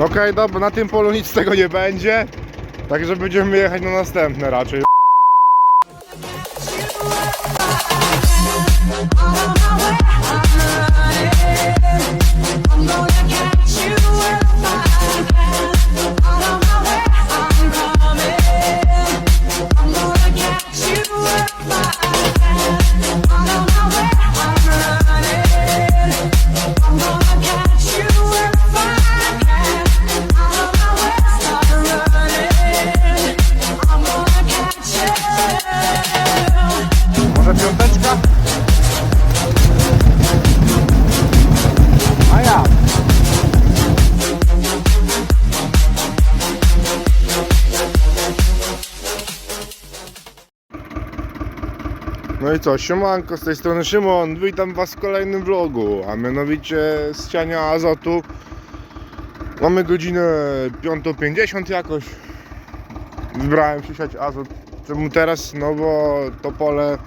Okej, dobra, na tym polu nic z tego nie będzie. Także będziemy jechać na następne raczej. Co, siemanko, z tej strony Szymon, witam was w kolejnym vlogu, a mianowicie z ciania azotu. Mamy godzinę 5.50 jakoś. Wybrałem się siać azot. Czemu teraz? No bo to pole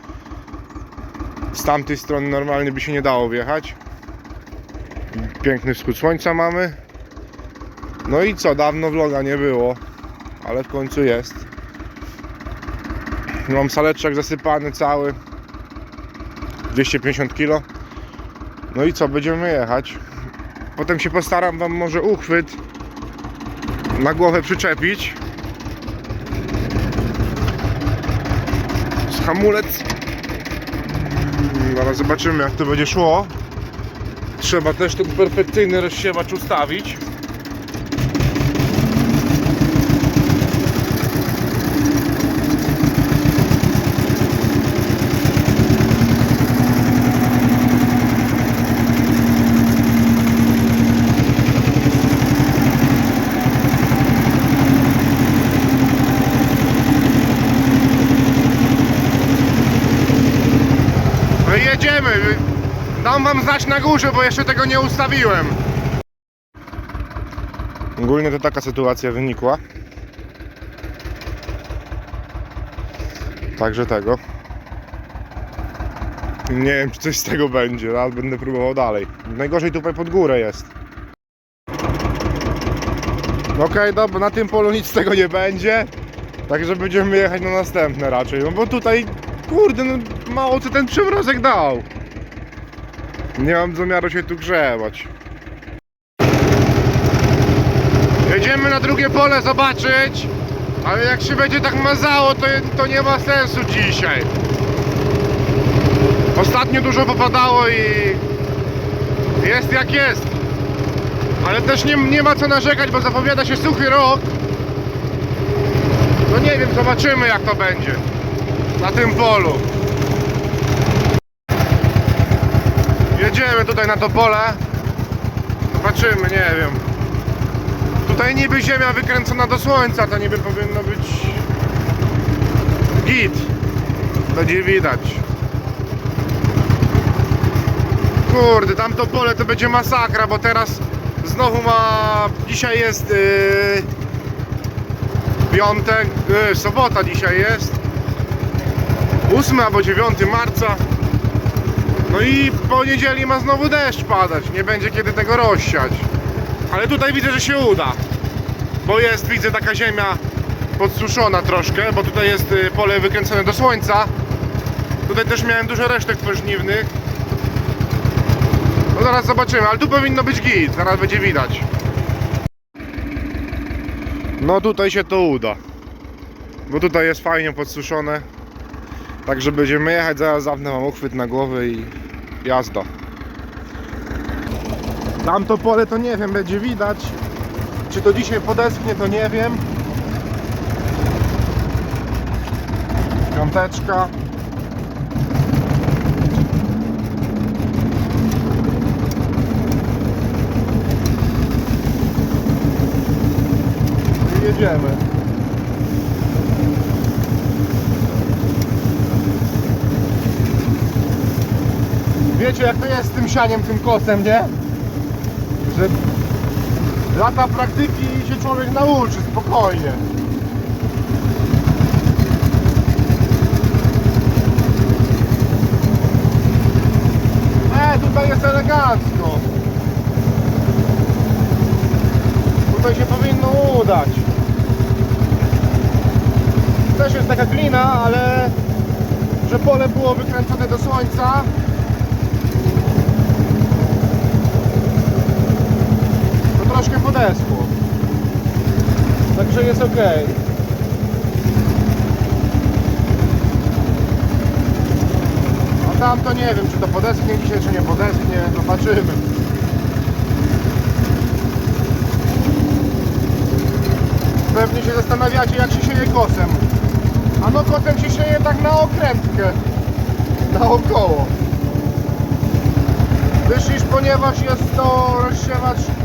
z tamtej strony normalnie by się nie dało wjechać. Piękny wschód słońca mamy. No i co, dawno vloga nie było, ale w końcu jest. Mam saleczek zasypany cały. 250 kg. No i co, będziemy jechać. Potem się postaram wam może uchwyt na głowę przyczepić. Z hamulec. Zaraz zobaczymy jak to będzie szło. Trzeba też ten perfekcyjny rozsiewacz ustawić. No i jedziemy. Dam znać na górze, bo jeszcze tego nie ustawiłem. Ogólnie to taka sytuacja wynikła. Także tego. Nie wiem, czy coś z tego będzie, ale będę próbował dalej. Najgorzej tutaj pod górę jest. Okej, dobra, na tym polu nic z tego nie będzie. Także będziemy jechać na następne raczej. No bo tutaj, kurde, no mało co ten przymrozek dał. Nie mam zamiaru się tu grzebać. Jedziemy na drugie pole zobaczyć, ale jak się będzie tak mazało, to, to nie ma sensu dzisiaj. Ostatnio dużo popadało i jest jak jest. Ale też nie, nie ma co narzekać, bo zapowiada się suchy rok. No nie wiem, zobaczymy jak to będzie na tym polu. Jedziemy tutaj na to pole. Zobaczymy, nie wiem. Tutaj niby ziemia wykręcona do słońca, to niby powinno być git. Będzie widać. Kurde, tamto pole to będzie masakra, bo teraz znowu ma... Dzisiaj jest yy... piątek, yy, sobota dzisiaj jest. 8 albo 9 marca. No i w poniedzieli ma znowu deszcz padać. Nie będzie kiedy tego rozsiać. Ale tutaj widzę, że się uda. Bo jest, widzę, taka ziemia podsuszona troszkę, bo tutaj jest y, pole wykręcone do słońca. Tutaj też miałem dużo resztek pożniwnych. No zaraz zobaczymy, ale tu powinno być git, zaraz będzie widać. No tutaj się to uda. Bo tutaj jest fajnie podsuszone. Także będziemy jechać, zaraz zapnę mam uchwyt na głowę i jazda. Tamto pole to nie wiem, będzie widać. Czy to dzisiaj podeschnie, to nie wiem. Piąteczka. Jedziemy. Wiecie jak to jest z tym sianiem, tym kosem, nie? Że lata praktyki i się człowiek nauczy spokojnie. E, tutaj jest elegancko. tutaj się powinno udać. Też jest taka glina, ale że pole było wykręcone do słońca. To troszkę podeszło. Także jest ok. A tam to nie wiem, czy to podesknie dzisiaj, czy nie podesknie. Zobaczymy. Pewnie się zastanawiacie, jak się sieje kosem. A no kosem się sieje tak na okrętkę. Naokoło. Iż ponieważ jest to rozsiewacz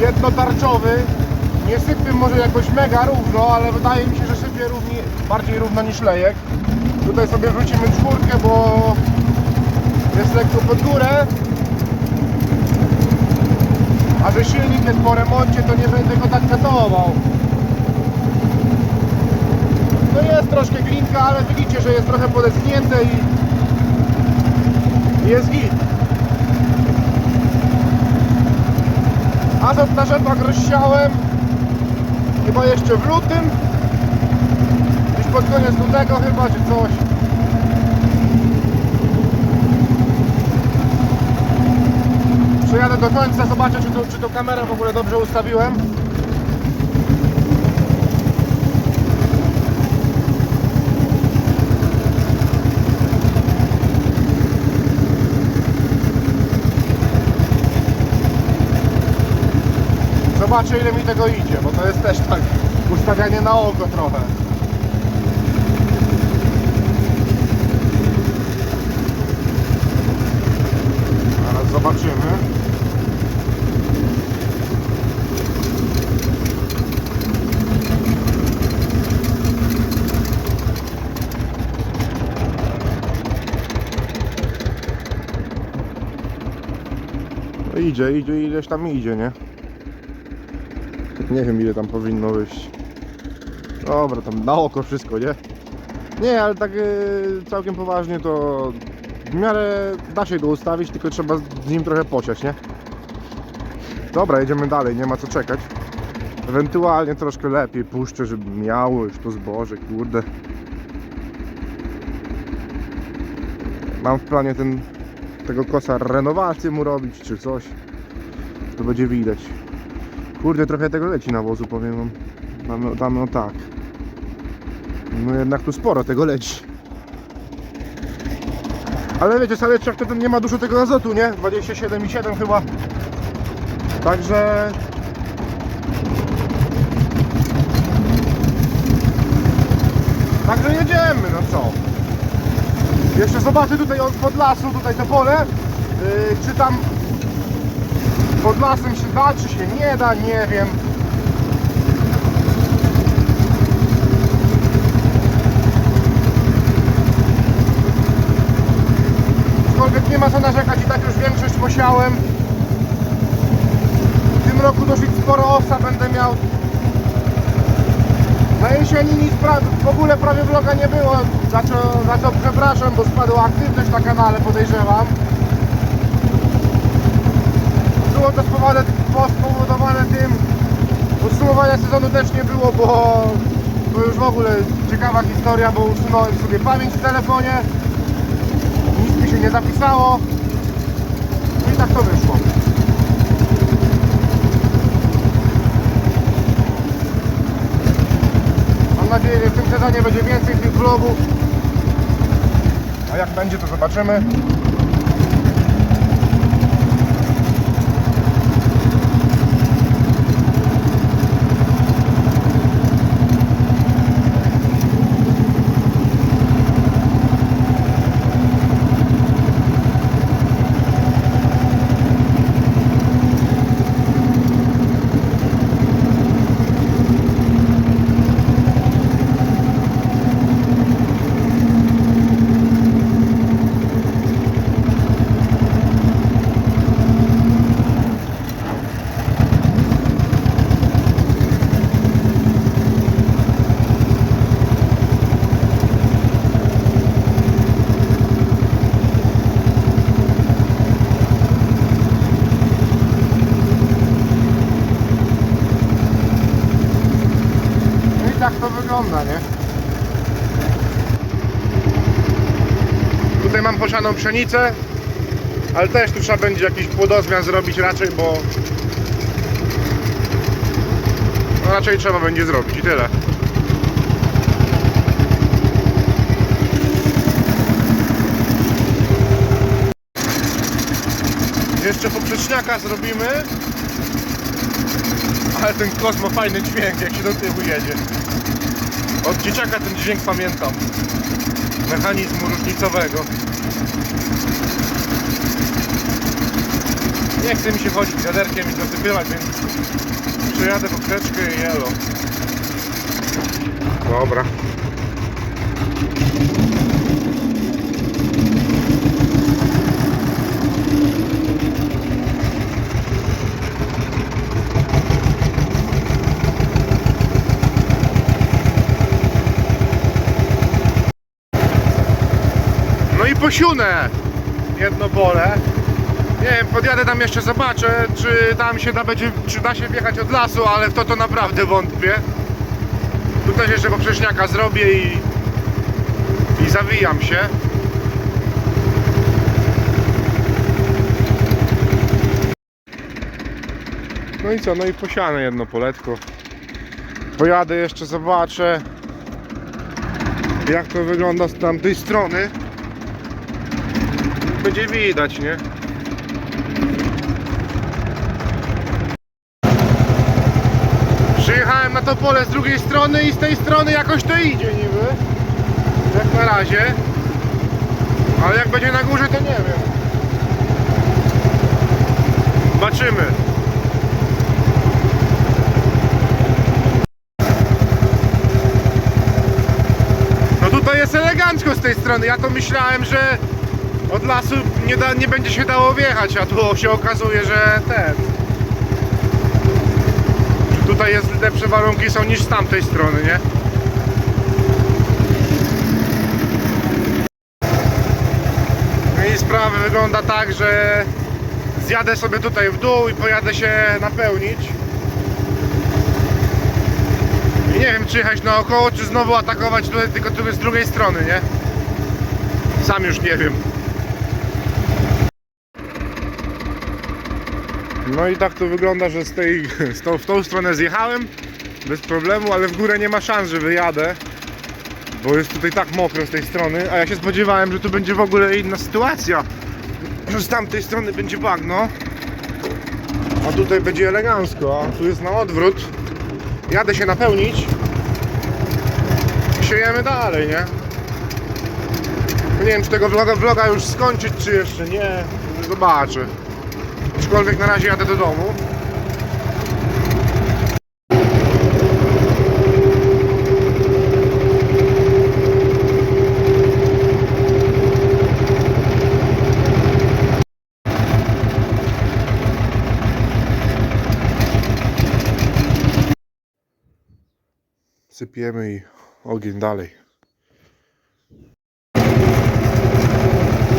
jednotarczowy, nie sypie może jakoś mega równo, ale wydaje mi się, że sypie równi, bardziej równo niż lejek. Tutaj sobie wrócimy czwórkę, bo jest lekko pod górę. A że silnik jest po remoncie, to nie będę go tak katował. No jest troszkę glinka, ale widzicie, że jest trochę podeschnięte i jest git. Azot na rzepach rozsiałem chyba jeszcze w lutym. Gdzieś pod koniec lutego chyba, czy coś. Przejadę do końca, zobaczę czy to, czy to kamerę w ogóle dobrze ustawiłem. Zobaczę ile mi tego idzie, bo to jest też tak ustawianie na oko trochę. Zaraz zobaczymy. No idzie, idzie, ileś tam idzie, nie? Nie wiem ile tam powinno wyjść. Dobra, tam na oko wszystko, nie? Nie, ale tak yy, całkiem poważnie to w miarę da się go ustawić, tylko trzeba z nim trochę posiać, nie? Dobra, jedziemy dalej, nie ma co czekać. Ewentualnie troszkę lepiej puszczę, żeby miało już to zboże, kurde. Mam w planie ten, tego kosa renowację mu robić, czy coś. To będzie widać. Kurde, trochę tego leci nawozu, powiem wam. Tam, tam no tak. No jednak tu sporo tego leci. Ale wiecie, saleczak to ten nie ma dużo tego azotu, nie? 27,7 chyba. Także... Także jedziemy, no co? Jeszcze zobaczę tutaj od lasu, tutaj to pole. Yy, czy tam pod lasem się da, czy się nie da, nie wiem. Aczkolwiek nie ma co narzekać i tak już większość posiałem. W tym roku dosyć sporo osa będę miał. Na jesieni nic w ogóle prawie vloga nie było, za co, za co przepraszam, bo spadła aktywność na kanale, podejrzewam. Było to spowodowane, tym, podsumowania sezonu też nie było, bo to już w ogóle ciekawa historia, bo usunąłem sobie pamięć w telefonie, nic mi się nie zapisało i tak to wyszło. Mam nadzieję, że w tym sezonie będzie więcej tych vlogów, a jak będzie to zobaczymy. Wygląda, nie? Tutaj mam posianą pszenicę, ale też tu trzeba będzie jakiś płodozmian zrobić raczej, bo no raczej trzeba będzie zrobić i tyle. Jeszcze poprzeczniaka zrobimy. Ale ten kos ma fajny dźwięk, jak się do tyłu jedzie. Od dzieciaka ten dźwięk pamiętam. Mechanizmu różnicowego. Nie chce mi się chodzić wiaderkiem i dosypywać, więc przejadę poprzeczkę i jelo. Dobra. No i posiunę jedno pole. Nie wiem, podjadę tam jeszcze zobaczę, czy tam się da będzie, czy da się wjechać od lasu, ale w to to naprawdę wątpię. Tu też jeszcze poprzeczniaka zrobię i, i zawijam się. No i co, no i posiane jedno poletko. Pojadę jeszcze, zobaczę jak to wygląda z tamtej strony. Będzie widać, nie? Przyjechałem na to pole z drugiej strony i z tej strony jakoś to idzie niby. Jak na razie. Ale jak będzie na górze to nie wiem. Zobaczymy. No tutaj jest elegancko z tej strony. Ja to myślałem, że od lasu nie, da, nie będzie się dało wjechać, a tu się okazuje, że ten. Tutaj jest lepsze warunki są niż z tamtej strony, nie? No i sprawa wygląda tak, że zjadę sobie tutaj w dół i pojadę się napełnić. I nie wiem czy jechać naokoło, czy znowu atakować tutaj tylko z drugiej strony, nie? Sam już nie wiem. No i tak to wygląda, że z tej, z tą, w tą stronę zjechałem bez problemu, ale w górę nie ma szans, że wyjadę. Bo jest tutaj tak mokro z tej strony, a ja się spodziewałem, że tu będzie w ogóle inna sytuacja. Że z tamtej strony będzie bagno, a tutaj będzie elegancko, a tu jest na odwrót. Jadę się napełnić i siejemy dalej, nie? Nie wiem, czy tego vloga, vloga już skończyć, czy jeszcze nie. Zobaczę. Aczkolwiek na razie jadę do domu. Sypiemy i ogień dalej.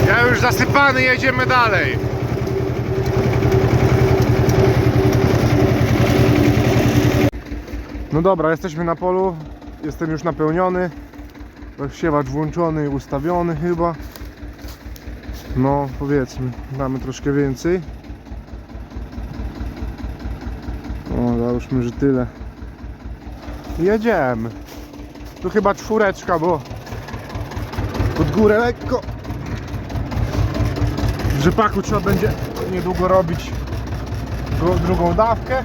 Ja już zasypany, jedziemy dalej. No dobra, jesteśmy na polu. Jestem już napełniony. Rozsiewacz włączony ustawiony chyba. No powiedzmy, damy troszkę więcej. O, załóżmy, że tyle. Jedziemy. Tu chyba czwóreczka, bo pod górę lekko. W rzepaku trzeba będzie niedługo robić dru- drugą dawkę.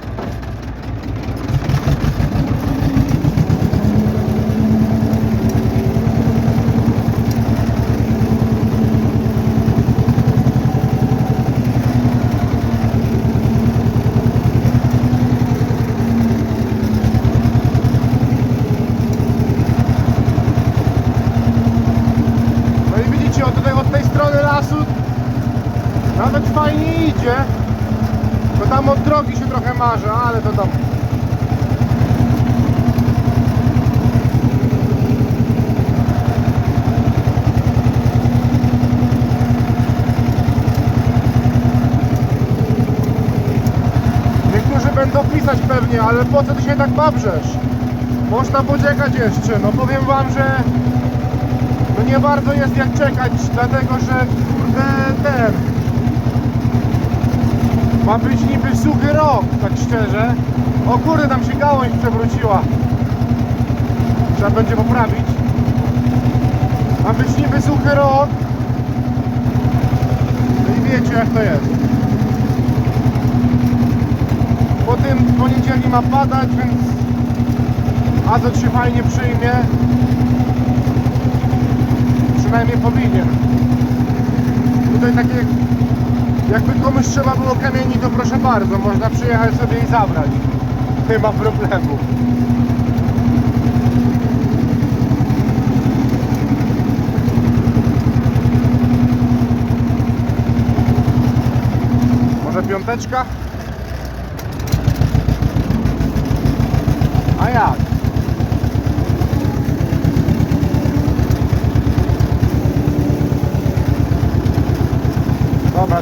No i widzicie, od, tutaj, od tej strony lasu nawet fajnie idzie. To tam od drogi się trochę marzy, ale to tam. Niektórzy będą pisać pewnie, ale po co ty się tak babrzesz? Można poczekać jeszcze, no powiem wam, że no nie bardzo jest jak czekać, dlatego że kurde ten ma być niby suchy rok, tak szczerze. O kurde, tam się gałąź przewróciła. Trzeba będzie poprawić. Ma być niby suchy rok. No i wiecie jak to jest. Potem w poniedzieli ma padać, więc azot się fajnie przyjmie. Przynajmniej powinien. Tutaj takie, jakby komuś trzeba było kamieni, to proszę bardzo, można przyjechać sobie i zabrać. Nie ma problemu. Może piąteczka? A jak?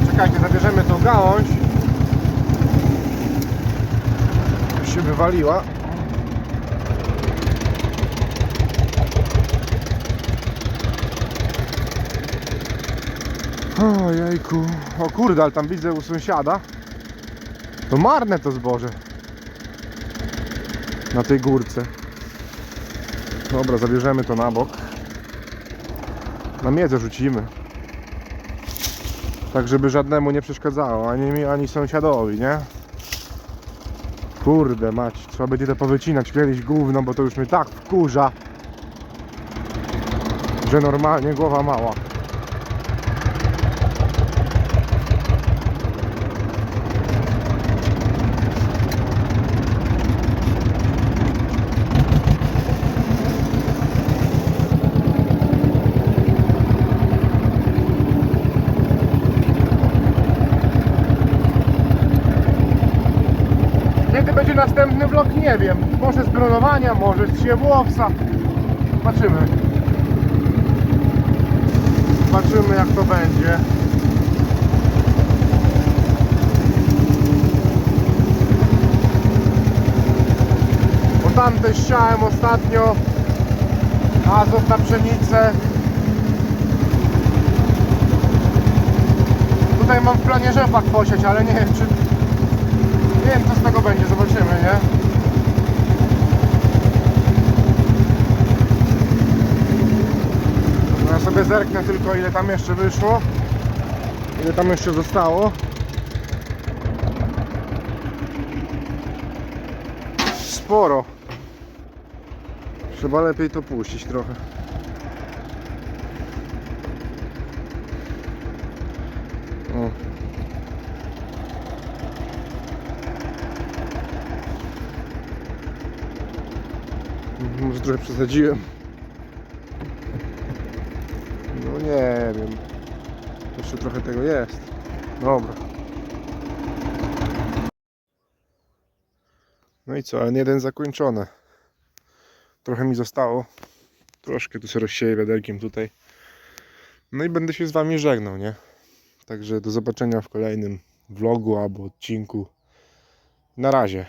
Dobra, czekajcie, zabierzemy tą gałąź. Już się wywaliła. O jejku. O kurde, ale tam widzę u sąsiada. To marne to zboże. Na tej górce. Dobra, zabierzemy to na bok. Na miedzę rzucimy. Tak, żeby żadnemu nie przeszkadzało, ani mi, ani sąsiadowi, nie? Kurde mać, trzeba będzie to powycinać kiedyś gówno, bo to już mnie tak wkurza, że normalnie głowa mała. Kiedy będzie następny vlog, wiem. Może z bronowania, może z siewłowca. Zobaczymy. Zobaczymy jak to będzie. Bo tam też ostatnio azot na pszenicę. Tutaj mam w planie rzepak posiać, ale nie wiem czy nie wiem co z tego będzie, zobaczymy, nie? No ja sobie zerknę tylko ile tam jeszcze wyszło Ile tam jeszcze zostało Sporo Trzeba lepiej to puścić trochę o. Może trochę przesadziłem. No nie wiem. Jeszcze trochę tego jest. Dobra. No i co, N1 zakończone. Trochę mi zostało. Troszkę tu się rozsieję wiaderkiem tutaj. No i będę się z wami żegnał, nie? Także do zobaczenia w kolejnym vlogu albo odcinku. Na razie.